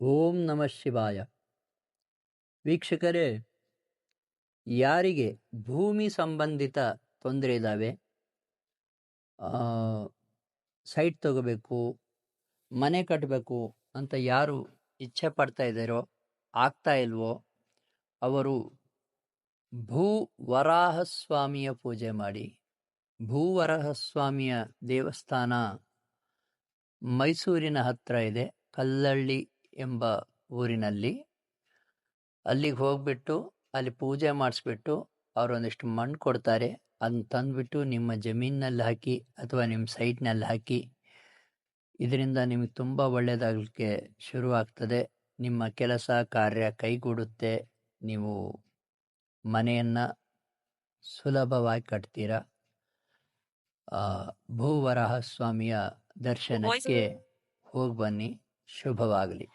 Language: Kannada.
ಓಂ ನಮಃ ಶಿವಾಯ. ವೀಕ್ಷಕರೇ, ಯಾರಿಗೆ ಭೂಮಿ ಸಂಬಂಧಿತ ತೊಂದರೆ ಇದ್ದಾವೆ ಸೈಟ್ ತಗೋಬೇಕು, ಮನೆ ಕಟ್ಟಬೇಕು ಅಂತ ಯಾರು ಇಚ್ಛೆ ಪಡ್ತಾ ಇದ್ದಾರೋ, ಆಗ್ತಾ ಇಲ್ವೋ, ಅವರು ಭೂ ವರಾಹಸ್ವಾಮಿಯ ಪೂಜೆ ಮಾಡಿ ಭೂವರಾಹಸ್ವಾಮಿಯ ದೇವಸ್ಥಾನ ಮೈಸೂರಿನ ಹತ್ರ ಇದೆ, ಕಲ್ಲಳ್ಳಿ ಎಂಬ ಊರಿನಲ್ಲಿ ಅಲ್ಲಿಗೆ ಹೋಗ್ಬಿಟ್ಟು ಅಲ್ಲಿ ಪೂಜೆ ಮಾಡಿಸ್ಬಿಟ್ಟು ಅವರೊಂದಿಷ್ಟು ಒಂದಿಷ್ಟು ಮಣ್ಣು ಕೊಡ್ತಾರೆ. ಅದನ್ನ ತಂದುಬಿಟ್ಟು ನಿಮ್ಮ ಜಮೀನಿನಲ್ಲಿ ಹಾಕಿ ಅಥವಾ ನಿಮ್ಮ ಸೈಟ್ನಲ್ಲಿ ಹಾಕಿ ಇದರಿಂದ ನಿಮಗೆ ತುಂಬ ಒಳ್ಳೆಯದಾಗಲಿಕ್ಕೆ ಶುರುವಾಗ್ತದೆ. ನಿಮ್ಮ ಕೆಲಸ ಕಾರ್ಯ ಕೈಗೂಡುತ್ತೆ. ನೀವು ಮನೆಯನ್ನು ಸುಲಭವಾಗಿ ಕಟ್ತೀರಾ. ಭೂವರಾಹ ಸ್ವಾಮಿಯ ದರ್ಶನಕ್ಕೆ ಹೋಗಿ ಬನ್ನಿ. ಶುಭವಾಗಲಿ.